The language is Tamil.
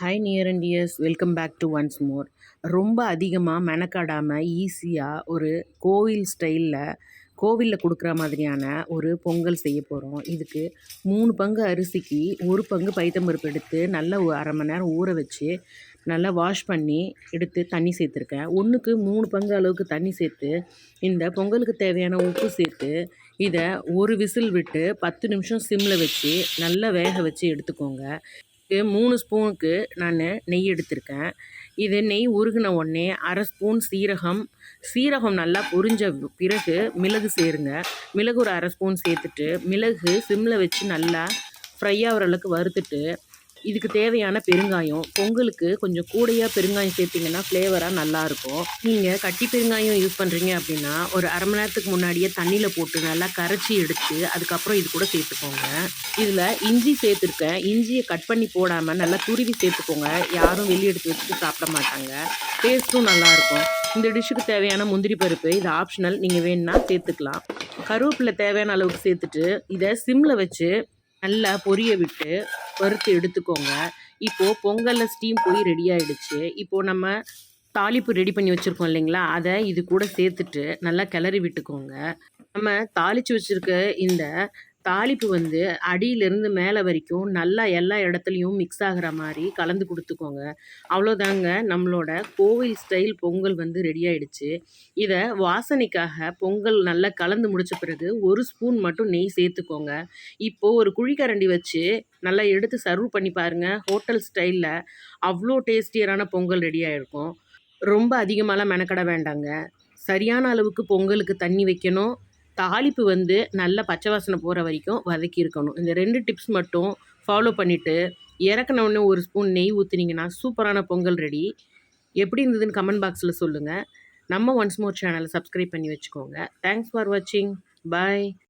Hi near and dears welcome back to once more ரொம்ப அதிகமாக மெனக்காடாமல் ஈஸியாக ஒரு கோவில் ஸ்டைலில் கோவிலில் கொடுக்குற மாதிரியான ஒரு பொங்கல் செய்ய போகிறோம் இதுக்கு மூணு பங்கு அரிசிக்கு ஒரு பங்கு பைத்தம்பருப்பு எடுத்து நல்லா ஒரு அரை மணி நேரம் ஊற வச்சு நல்லா வாஷ் பண்ணி எடுத்து தண்ணி சேர்த்துருக்கேன். ஒன்றுக்கு மூணு பங்கு அளவுக்கு தண்ணி சேர்த்து இந்த பொங்கலுக்கு தேவையான உப்பு சேர்த்து இதை ஒரு விசில் விட்டு பத்து நிமிஷம் சிம்மில் வச்சு நல்லா வேக வச்சு எடுத்துக்கோங்க. இதுக்கு மூணு ஸ்பூனுக்கு நான் நெய் எடுத்திருக்கேன். இது நெய் உருகின உடனே அரை ஸ்பூன் சீரகம். சீரகம் நல்லா பொரிஞ்ச பிறகு மிளகு சேருங்க. மிளகு ஒரு அரை ஸ்பூன் சேர்த்துட்டு மிளகு சிம்மில் வச்சு நல்லா ஃப்ரை ஆகிற அளவுக்கு வறுத்துட்டு இதுக்கு தேவையான பெருங்காயம் பொங்கலுக்கு கொஞ்சம் கூடையாக பெருங்காயம் சேர்த்திங்கன்னா ஃப்ளேவராக நல்லாயிருக்கும் நீங்கள் கட்டி பெருங்காயம் யூஸ் பண்ணுறீங்க அப்படின்னா ஒரு அரை மணி நேரத்துக்கு முன்னாடியே தண்ணியில் போட்டு நல்லா கரைச்சி எடுத்து அதுக்கப்புறம் இது கூட சேர்த்துக்கோங்க. இதில் இஞ்சி சேர்த்துருக்கேன். இஞ்சியை கட் பண்ணி போடாமல் நல்லா துருவி சேர்த்துக்கோங்க. யாரும் வெளியே எடுத்து வச்சுட்டு சாப்பிட மாட்டாங்க. டேஸ்ட்டும் நல்லாயிருக்கும் இந்த டிஷ்ஷுக்கு தேவையான முந்திரி பருப்பு இது ஆப்ஷனல் நீங்கள் வேணுன்னா சேர்த்துக்கலாம். கருவேப்பிலை தேவையான அளவுக்கு சேர்த்துட்டு இதை சிம்மில் வச்சு நல்லா பொரிய விட்டு வறுத்து எடுத்துக்கோங்க. இப்போது பொங்கலில் ஸ்டீம் போய் ரெடி ஆகிடுச்சு இப்போது நம்ம தாளிப்பு ரெடி பண்ணி வச்சுருக்கோம் இல்லைங்களா? அதை இது கூட சேர்த்துட்டு நல்லா கிளறி விட்டுக்கோங்க. நம்ம தாளித்து வச்சுருக்க இந்த தாளிப்பு வந்து அடியிலேருந்து மேலே வரைக்கும் நல்லா எல்லா இடத்துலையும் மிக்ஸ் ஆகிற மாதிரி கலந்து கொடுத்துக்கோங்க. அவ்வளோதாங்க நம்மளோட கோவில் ஸ்டைல் பொங்கல் வந்து ரெடி ஆயிடுச்சு. இதை வாசனைக்காக பொங்கல் நல்லா கலந்து முடித்த பிறகு ஒரு ஸ்பூன் மட்டும் நெய் சேர்த்துக்கோங்க. இப்போது ஒரு குழிக்கரண்டி வச்சு நல்லா எடுத்து சர்வ் பண்ணி பாருங்கள் ஹோட்டல் ஸ்டைலில் அவ்வளோ டேஸ்டியரான பொங்கல் ரெடி ஆகிருக்கும் ரொம்ப அதிகமாகலாம் மெனக்கட வேண்டாங்க. சரியான அளவுக்கு பொங்கலுக்கு தண்ணி வைக்கணும். தாளிப்பு வந்து நல்ல பச்சை வாசனை போகிற வரைக்கும் வதக்கி இருக்கணும். இந்த ரெண்டு டிப்ஸ் மட்டும் ஃபாலோ பண்ணிவிட்டு இறக்குன ஒரு ஸ்பூன் நெய் ஊற்றுனீங்கன்னா சூப்பரான பொங்கல் ரெடி எப்படி இருந்ததுன்னு கமெண்ட் பாக்ஸில் சொல்லுங்கள் நம்ம ஒன்ஸ் மோர் சேனலை சப்ஸ்கிரைப் பண்ணி வச்சுக்கோங்க. தேங்க்ஸ் ஃபார் வாட்சிங் பாய்